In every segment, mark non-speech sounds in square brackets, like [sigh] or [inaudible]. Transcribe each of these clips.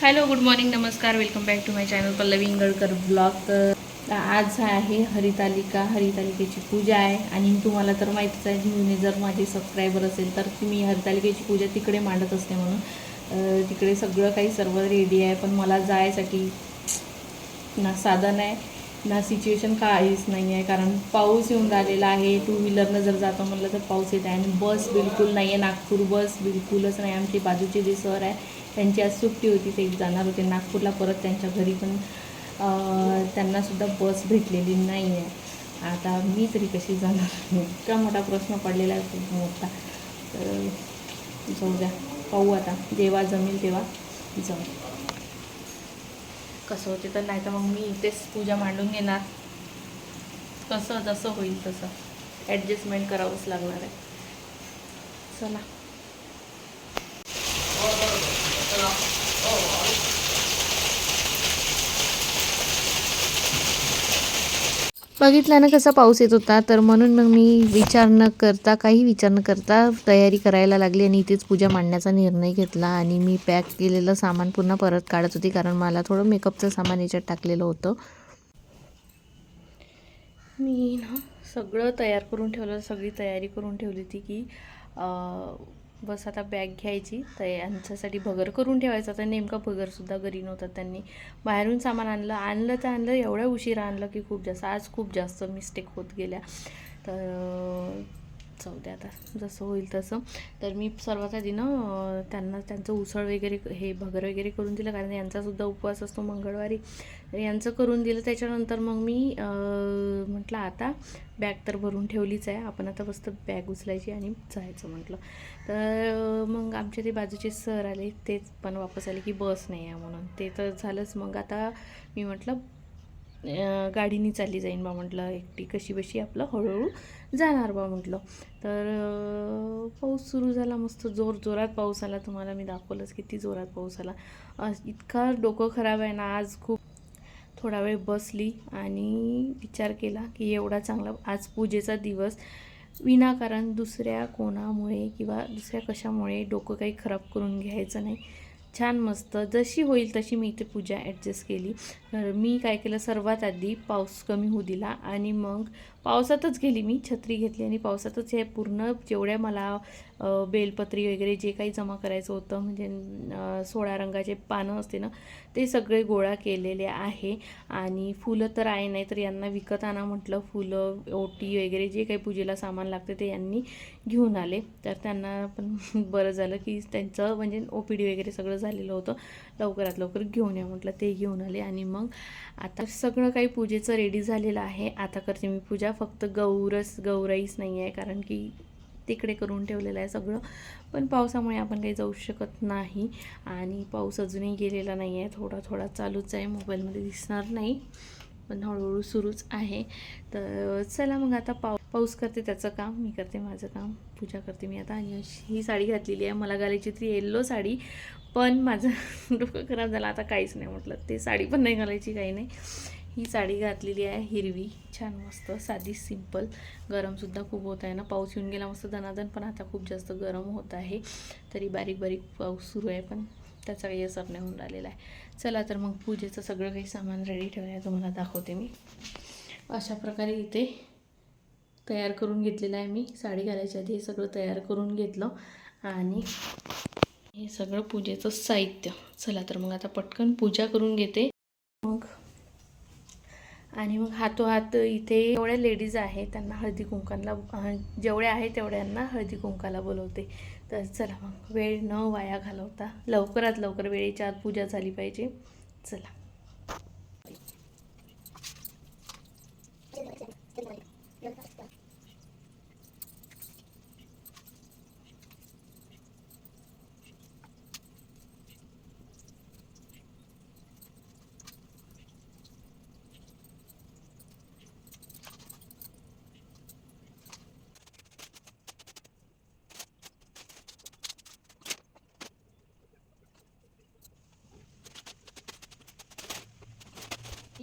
Hello good morning नमस्कार welcome back to my channel Pallavi Ingalkar blog. तर आज आहे हरितालिका. हरितालिकेची पूजा आहे. आणि तुम्हाला तर माहितीच आहे मी जर माझे सबस्क्रायबर असेल तर मी हरितालिकेची पूजा तिकडे मांडत असते म्हणून. तिकडे सगळं काही सर्व रेडी आहे. पण मला जायसाठी ना साधन आहे ना सिच्युएशन काहीच नाही आहे. कारण पाऊस येऊन राहिलेला आहे. टू व्हीलरनं जर जातो म्हटलं तर पाऊस येत आहे. आणि बस बिलकुल नाही आहे नागपूर बस बिलकुलच नाही. आमची बाजूचे जे सर आहे त्यांची आज सुट्टी होती ते जाणार होते नागपूरला परत त्यांच्या घरी पण त्यांनासुद्धा बस भेटलेली नाही आहे आता मी तरी कशी जाणार? इतका मोठा प्रश्न पडलेला आहे खूप मोठा. तर जाऊ द्या. पाहू आता. जेव्हा जमेल तेव्हा जाऊ. कसं होते तर नाही तर मग मी इथेच पूजा मांडून घेणार. कसं जसं होईल तसं. ॲडजस्टमेंट करावंच लागणार आहे. चला. बघितलं ना कसा पाऊस येत होता तर म्हणून मग मी विचार न करता काही विचार न करता तयारी करायला लागली आणि इथेच पूजा मांडण्याचा निर्णय घेतला आणि मी पॅक केलेलं सामान पुन्हा परत काढत होती कारण मला थोडं मेकअपचं सामान याच्यात टाकलेलं होतं. मी ना सगळं तयार करून ठेवलं सगळी तयारी करून ठेवली होती की बस आता बॅग घ्यायची. तर यांच्यासाठी भगर करून ठेवायचा. तर नेमका भगरसुद्धा घरी नव्हता. त्यांनी बाहेरून सामान आणलं. आणलं तर आणलं. एवढ्या उशिरा आणलं की खूप जास्त. आज खूप जास्त मिस्टेक होत गेल्या. तर अं, जाऊ द्या आता. जसं होईल तसं. तर मी सर्वात आधी ना त्यांना त्यांचं उसळ वगैरे हे भगर वगैरे करून दिलं. कारण यांचासुद्धा उपवास असतो मंगळवारी. यांचं करून दिलं. त्याच्यानंतर मग मी म्हटलं आता बॅग तर भरून ठेवलीच आहे. आपण आता फक्त बॅग उचलायची आणि जायचं म्हटलं. तर मग आमच्या ते बाजूचे सर आले तेच पण वापस आले की बस नाही आहे म्हणून. ते तर झालंच. मग आता मी म्हटलं गाडीने गाडीनी चालली जाईन बा म्हटलं. एकटी कशी बशी आपलं हळूहळू जाणार बा म्हटलं. तर पाऊस सुरू झाला मस्त. जोर जोरात पाऊस आला. तुम्हाला मी दाखवलंच किती जोरात पाऊस आला. इतका डोकं खराब आहे ना. आज खूप थोडा वेळ बसली आणि विचार केला की एवढा चांगला आज पूजेचा दिवस. विनाकारण दुसऱ्या कोणामुळे किंवा दुसऱ्या कशामुळे डोकं काही खराब करून घ्यायचं नाही. छान मस्त. जशी होईल तशी मी इथे पूजा ॲडजस्ट केली. तर मी काय केलं सर्वात आधी पाऊस कमी होऊ दिला आणि मग पावसातच गेली मी छत्री घेतली आणि पावसातच हे पूर्ण जेवढ्या मला बेलपत्री वगैरे जे काही जमा करायचं होतं म्हणजे सोळ्या सोळा रंगाचे पानं असते ना ते सगळे गोळा केलेले आहे. आणि फुलं तर आहे नाही तर यांना विकत आणा म्हटलं फुलं ओटी वगैरे जे काही पूजेला सामान लागते ते यांनी घेऊन आले. तर त्यांना पण [laughs] बरं झालं की त्यांचं म्हणजे ओ पी डी वगैरे सगळं झालेलं होतं. लवकरात लवकर घेऊन या म्हटलं ते घेऊन आले. आणि मग आता सगळं काही पूजेचं रेडी झालेलं आहे. आता करते मी पूजा. फक्त गौरस गौराईच नाही आहे कारण की तिकडे करून ठेवलेलं आहे सगळं. पण पावसामुळे आपण काही जाऊ शकत नाही आणि पाऊस अजूनही गेलेला नाही आहे थोडा थोडा चालूच आहे. मोबाईलमध्ये दिसणार नाही पण हळूहळू सुरूच आहे. तर चला मग आता पाऊ पाऊस करते त्याचं काम मी करते माझं काम पूजा करते मी आता. आणि अशी ही साडी घातलेली आहे. मला घालायची ती येल्लो साडी पण माझं [laughs] डोकं खराब झालं. आता काहीच नाही म्हटलं. ते साडी पण नाही घालायची काही नाही. ही साडी घातलेली आहे हिरवी छान मस्त साधी सिंपल गरमसुद्धा खूप होत आहे ना. पाऊस येऊन गेला मस्त दनादन पण आता खूप जास्त गरम होत आहे. तरी बारीक बारीक पाऊस सुरू आहे पण त्याचा काही असर नाही होऊन राहिलेला आहे. चला तर मग पूजेचं सगळं काही सामान रेडी ठेवलं आहे तुम्हाला दाखवते मी. अशा प्रकारे इथे तयार करून घेतलेलं आहे मी. साडी घालायच्या आधी हे सगळं तयार करून घेतलं. आणि हे सगळं पूजेचं साहित्य. चला तर मग आता पटकन पूजा करून घेते. मग आणि मग हातोहात इथे जेवढ्या लेडीज आहेत त्यांना हळदी कुंकाला जेवढ्या आहेत तेवढ्यांना हळदी कुंकाला बोलवते. तर चला मग वेळ न वाया घालवता लवकरात लवकर वेळेच्या आत पूजा झाली पाहिजे. चला.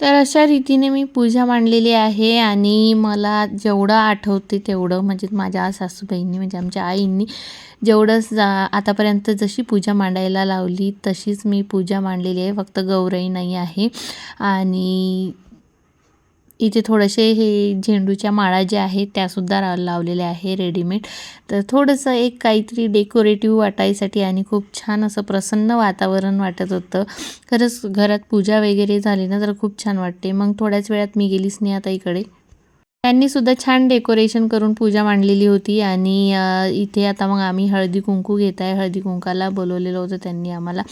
तर अशा रीतीने मी पूजा मांडलेली आहे आणि मला जेवढं आठवते तेवढं म्हणजे माझ्या सासूबाईंनी म्हणजे आमच्या आईंनी जेवढं आतापर्यंत जशी पूजा मांडायला लावली तशीच मी पूजा मांडलेली आहे. फक्त गौराई नाही आहे. आणि इथे थोडेसे हे झेंडूच्या माळा ज्या आहेत त्यासुद्धा लावलेल्या आहे रेडीमेड तर थोडंसं एक काहीतरी डेकोरेटिव्ह वाटायसाठी आणि खूप छान असं प्रसन्न वातावरण वाटत होतं. खरंच घरात पूजा वगैरे झाली ना तर खूप छान वाटते. मग थोड्याच वेळात मी गेली स्नेहाताईकडे. त्यांनी सुद्धा छान डेकोरेशन करून पूजा मांडलेली होती आणि इथे आता मग आम्ही हळदी कुंकू घेत आहे. हळदी कुंकाला बोलवलेलं होतं त्यांनी आम्हाला.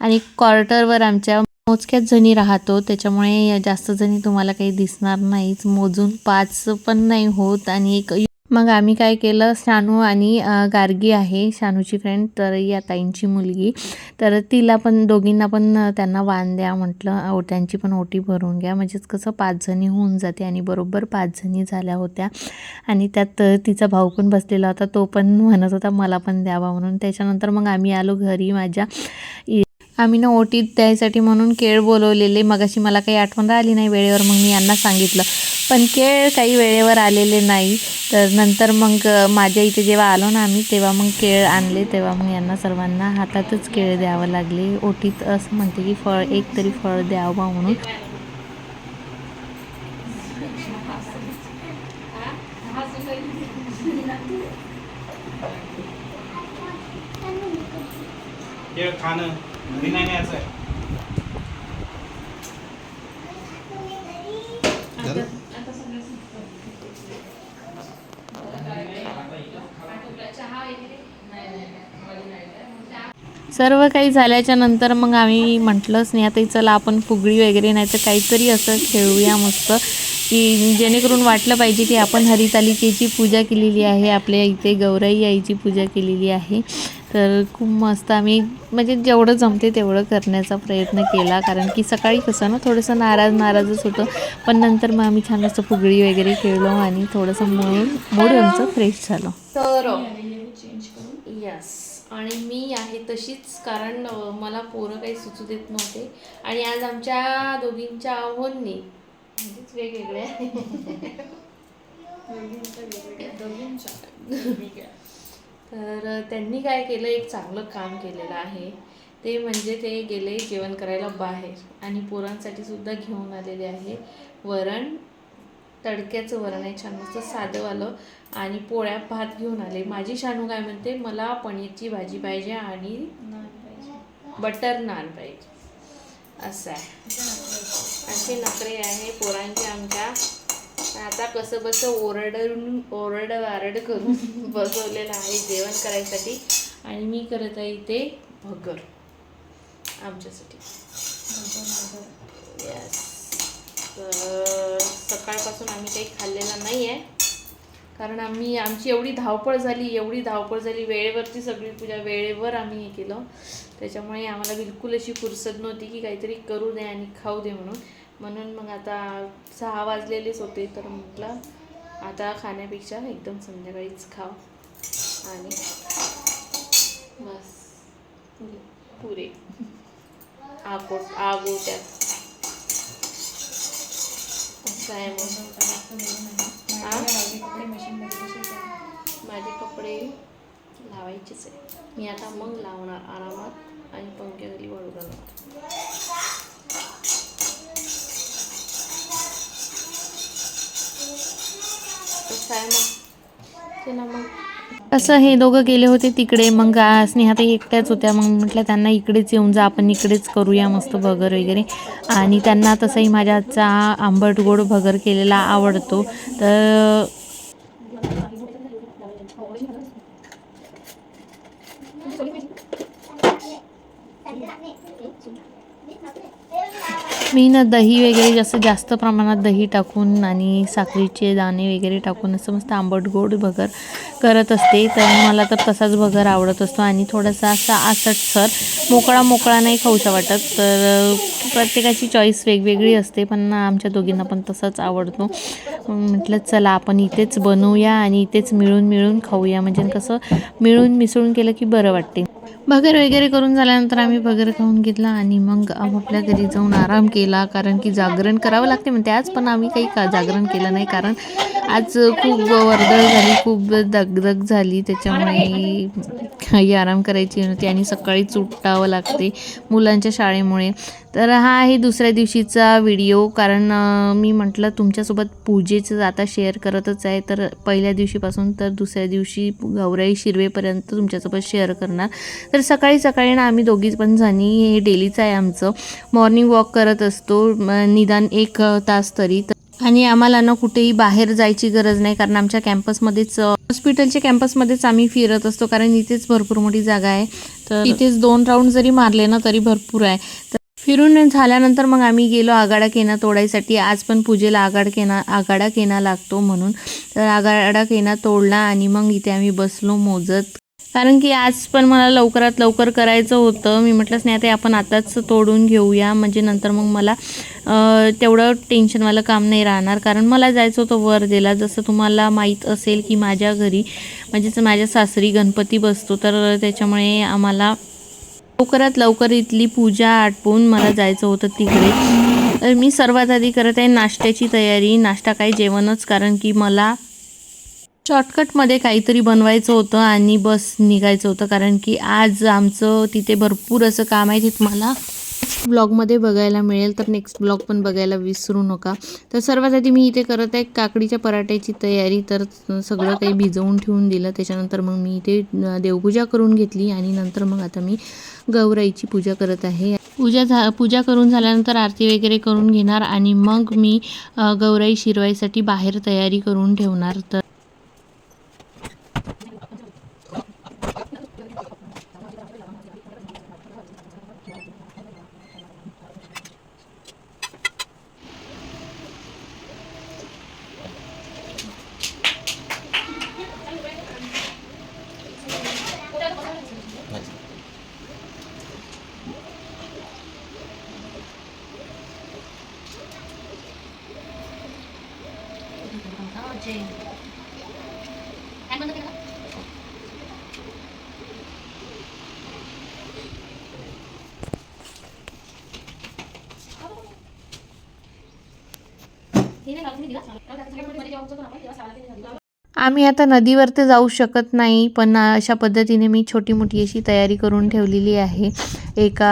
आणि क्वार्टरवर आमच्या मोजक्याच जणी राहतो त्याच्यामुळे जास्त जणी तुम्हाला काही दिसणार नाहीच मोजून पाच पण नाही होत आणि एक मग आम्ही काय केलं शानू आणि गार्गी आहे शानूची फ्रेंड तर या ताईंची मुलगी. तर तिला पण दोघींना पण त्यांना वाण द्या म्हटलं. ओट्यांची त्यांची पण ओटी भरून घ्या. म्हणजेच कसं पाच जणी होऊन जाते आणि बरोबर पाच जणी झाल्या होत्या. आणि त्यात तिचा भाऊ पण बसलेला होता. तो पण म्हणत होता मला पण द्यावा म्हणून. त्याच्यानंतर मग आम्ही आलो घरी माझ्या आम्ही ना ओटीत द्यायसाठी म्हणून केळ बोलवलेले. मगाशी मला काही आठवण राहिली नाही वेळेवर मग मी यांना सांगितलं. पण केळ काही वेळेवर आलेले नाही. तर नंतर मग माझ्या इथे जेव्हा आलो ना आम्ही तेव्हा मग केळ आणले. तेव्हा मग यांना सर्वांना हातातच केळ द्यावं लागले. ओटीत असं म्हणते की फळ एक तरी फळ द्यावं म्हणून. केळ खाणं. घरी नाही न्यायचं आहे. सर्व काही झाल्याच्यानंतर मग आम्ही म्हटलं स्नेहाताई चला आपण फुगडी वगैरे नाही तर काहीतरी असं खेळूया मस्त. की जेणेकरून वाटलं पाहिजे की आपण हरितालिकेची पूजा केलेली आहे आपल्या इथे गौराई आईची पूजा केलेली आहे. तर खूप मस्त. आम्ही म्हणजे जेवढं जमते तेवढं करण्याचा प्रयत्न केला. कारण की सकाळी कसं ना थोडंसं नाराज नाराजच होतं. पण नंतर मग आम्ही छान असं फुगडी वगैरे खेळलो आणि थोडंसं मूड मूड आमचं फ्रेश झालं. तर यस आणि मी आहे तशीच. कारण मला पोरं काही सुचू देत नव्हते. आणि आज आमच्या दोघींच्या आव्हानने म्हणजेच [laughs] वेगवेगळ्या. तर त्यांनी काय केलं एक चांगलं काम केलेलं आहे. ते म्हणजे ते गेले जेवण करायला बाहेर आणि पोरांसाठी सुद्धा घेऊन आलेले आहे. वरण तडक्याचं वरण आहे छान मस्त साधंवालं आणि पोळ्या भात घेऊन आले. माझी शानू काय म्हणते मला पनीरची भाजी पाहिजे आणि बटर नान पाहिजे. असं आहे. असे नखरे आहे पोरांचे आमच्या. आता कसं बसं ओरडून ओरड वारड करून [laughs] बसवलेलं आहे जेवण करायसाठी. आणि मी करत आहे इथे भगर. आमच्यासाठी. तर सकाळपासून आम्ही काही खाल्लेलं नाही आहे कारण आम्ही आमची एवढी धावपळ झाली एवढी धावपळ झाली वेळेवरची सगळी पूजा वेळेवर आम्ही हे केलं. त्याच्यामुळे आम्हाला बिलकुल अशी फुरसत नव्हती की काहीतरी करू दे आणि खाऊ दे म्हणून. म्हणून मग आता सहा वाजलेलेच होते तर म्हटलं आता खाण्यापेक्षा एकदम संध्याकाळीच खाव आणि बस. पुरे. आगो आगो त्यात. माझे कपडे लावायचेच आहे. मी आता मग लावणार आरामात आणि पंख्याखाली वाळू घालणार. मग असं हे दोघं गेले होते तिकडे. मग स्नेहा स्नेहाताई एकट्याच होत्या. मग म्हटलं त्यांना इकडेच येऊन जा. आपण इकडेच करूया मस्त भगर वगैरे. आणि त्यांना तसंही माझ्या आंबट गोड भगर केलेला आवडतो. तर मी ना दही वगैरे जास्त जास्त प्रमाणात दही टाकून आणि साखरीचे दाणे वगैरे टाकून असं मस्त आंबट गोड भगर करत असते. तर मला तर तसाच भगर आवडत असतो आणि थोडासा असा आसटसर मोकळा मोकळा नाही खाऊसा वाटत. तर प्रत्येकाची चॉईस वेगवेगळी असते पण आमच्या दोघींना पण तसाच आवडतो. म्हटलं चला आपण इथेच बनवूया आणि इथेच मिळून मिळून खाऊया. म्हणजे कसं मिळून मिसळून केलं की बरं वाटते. भगर वगैरे करून झाल्यानंतर आम्ही भगर खाऊन घेतला आणि मग आपापल्या घरी जाऊन आराम केला कारण की जागरण करावं लागते. म्हणते आज पण आम्ही काही का जागरण केलं नाही कारण आज खूप वर्दळ झाली खूप दगदग झाली. त्याच्यामुळे काही आराम करायची नव्हती आणि सकाळीच उठावं लागते मुलांच्या शाळेमुळे. तर हा आहे दुसऱ्या दिवशीचा व्हिडिओ. कारण मी म्हटलं तुमच्यासोबत पूजेचं आता शेअर करतच आहे. तर पहिल्या दिवशीपासून तर दुसऱ्या दिवशी गौराई शिरवेपर्यंत तुमच्यासोबत शेअर करणार. तर सकाळी सकाळी ना आम्ही दोघी पण जणी. हे डेलीचं आहे आमचं. मॉर्निंग वॉक करत असतो. निदान एक तास तरी तर. आणि आम्हाला ना कुठेही बाहेर जायची गरज नाही कारण आमच्या कॅम्पसमध्येच हॉस्पिटलच्या कॅम्पसमध्येच आम्ही फिरत असतो कारण इथेच भरपूर मोठी जागा आहे. तर इथेच दोन राऊंड जरी मारले ना तरी भरपूर आहे. तर फिरून झाल्यानंतर मग आम्ही गेलो आगाडा केना तोडायसाठी. आज पण पूजेला आगाड केना आगाडा केना लागतो म्हणून. तर आगाडा केना तोडला आणि मग इथे आम्ही बसलो मोजत. कारण की आज पण मला लवकरात लवकर करायचं होतं. मी म्हटलंच नाही आता आपण आताच तोडून घेऊया. म्हणजे नंतर मग मला तेवढं टेन्शनवालं काम नाही राहणार. कारण मला जायचं होतं वर्धेला जसं तुम्हाला माहीत असेल की माझ्या घरी म्हणजेच माझ्या सासरी गणपती बसतो. तर त्याच्यामुळे आम्हाला लवकरात लवकर इथली पूजा आटपून मला जायचं होतं तिकडे. तर मी सर्वात आधी करत आहे नाश्त्याची तयारी. नाश्ता काही जेवणच. कारण की मला शॉर्टकटमध्ये काहीतरी बनवायचं होतं आणि बस निघायचं होतं. कारण की आज आमचं तिथे भरपूर असं काम आहे. ते तुम्हाला ब्लॉगमध्ये बघायला मिळेल. तर नेक्स्ट ब्लॉग पण बघायला विसरू नका. तर सर्वात आधी मी इथे करत आहे. काकडीच्या पराठ्याची तयारी. तर सगळं काही भिजवून ठेवून दिलं. त्याच्यानंतर मग मी इथे देवपूजा करून घेतली. आणि नंतर मग आता मी गौराईची पूजा करत आहे. पूजा झा पूजा करून झाल्यानंतर आरती वगैरे करून घेणार. आणि मग मी गौराई शिरवाईसाठी बाहेर तयारी करून ठेवणार. तर जे काय म्हणतात त्याला हे नाही लागून दिला. तेव्हा साला आम्ही आता नदीवर तर जाऊ शकत नाही पण अशा पद्धतीने मी छोटी मोठी अशी तयारी करून ठेवलेली आहे. एका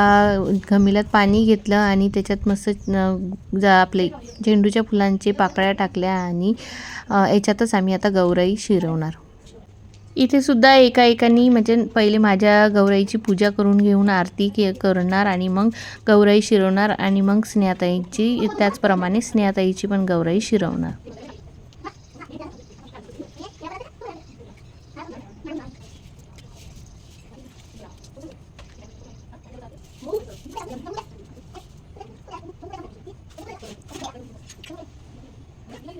घमिल्यात पाणी घेतलं आणि त्याच्यात मस्त जा आपले झेंडूच्या फुलांचे पाकळ्या टाकल्या आणि याच्यातच आम्ही आता गौराई शिरवणार. इथे सुद्धा एका एकानी म्हणजे पहिले माझ्या गौराईची पूजा करून घेऊन आरती के करणार आणि मग गौराई शिरवणार आणि मग स्नेहाताईची त्याचप्रमाणे स्नेहाताईची पण गौराई शिरवणार.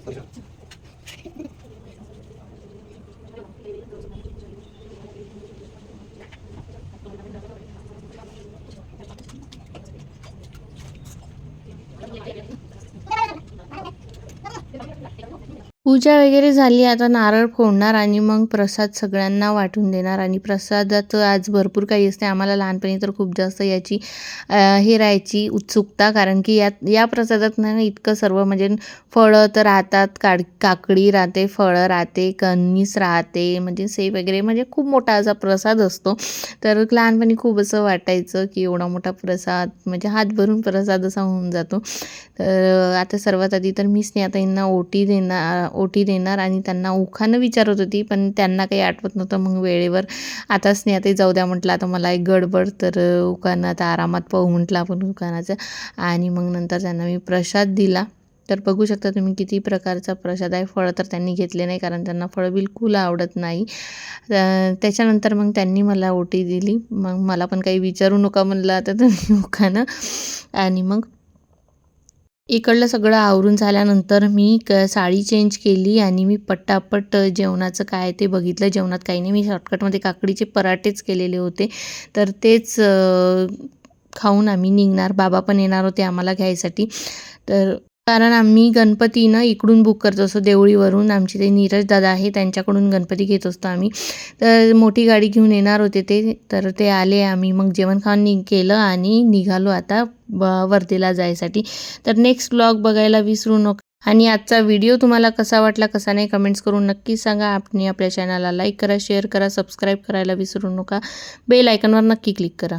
到底 पूजा वगैरे झाली आता नारळ फोडणार आणि मग प्रसाद सगळ्यांना वाटून देणार. आणि प्रसादात आज भरपूर काही असते. आम्हाला लहानपणी तर खूप जास्त याची हे राहायची उत्सुकता. कारण की यात या प्रसादात ना इतकं सर्व म्हणजे फळं तर राहतात. काड काकडी राहते फळं राहते कणीस राहते म्हणजे सेब वगैरे म्हणजे खूप मोठा असा प्रसाद असतो. तर लहानपणी खूप असं वाटायचं की एवढा मोठा प्रसाद म्हणजे हात भरून प्रसाद असा होऊन जातो. तर आता सर्वात आधी तर मीच नाही. आता यांना ओटी देणार ओटी देणार आणि त्यांना उखानं विचारत होती पण त्यांना काही आठवत नव्हतं. मग वेळेवर आता स्नेहाताई जाऊ द्या म्हटलं आता मला एक गडबड तर उखाणं आता आरामात पाहू म्हटलं आपण उखाणाचं. आणि मग नंतर त्यांना मी प्रसाद दिला. तर बघू शकता तुम्ही किती प्रकारचा प्रसाद आहे. फळं तर त्यांनी घेतले नाही कारण त्यांना फळं बिलकुल आवडत नाही. त्याच्यानंतर मग त्यांनी मला ओटी दिली. मग मला पण काही विचारू नका म्हणलं आता तुम्ही उखानं आणि मग इकडलं सगळं आवरून झाल्यानंतर मी क साडी चेंज केली आणि मी पटापट जेवणाचं काय ते बघितलं. जेवणात काही नाही मी शॉर्टकटमध्ये काकडीचे पराठेच केलेले होते. तर तेच खाऊन आम्ही निघणार. बाबा पण येणार होते आम्हाला घ्यायसाठी. तर कारण आम्ही गणपती ना इकडून बुक करत असतो देवळीवरून. आमचे ते नीरज दादा आहे त्यांच्याकडून गणपती घेत असतो आम्ही. तर मोठी गाडी घेऊन येणार होते ते. तर ते आले आम्ही. मग जेवण खाऊन नि केलं आणि निघालो आता ब वर्धेला जायसाठी. तर नेक्स्ट ब्लॉग बघायला विसरू नका. आणि आजचा व्हिडिओ तुम्हाला कसा वाटला कसा नाही कमेंट्स करून नक्की सांगा. आपण आपल्या चॅनलला लाईक करा शेअर करा सबस्क्राईब करायला विसरू नका. बेल आयकनवर नक्की क्लिक करा.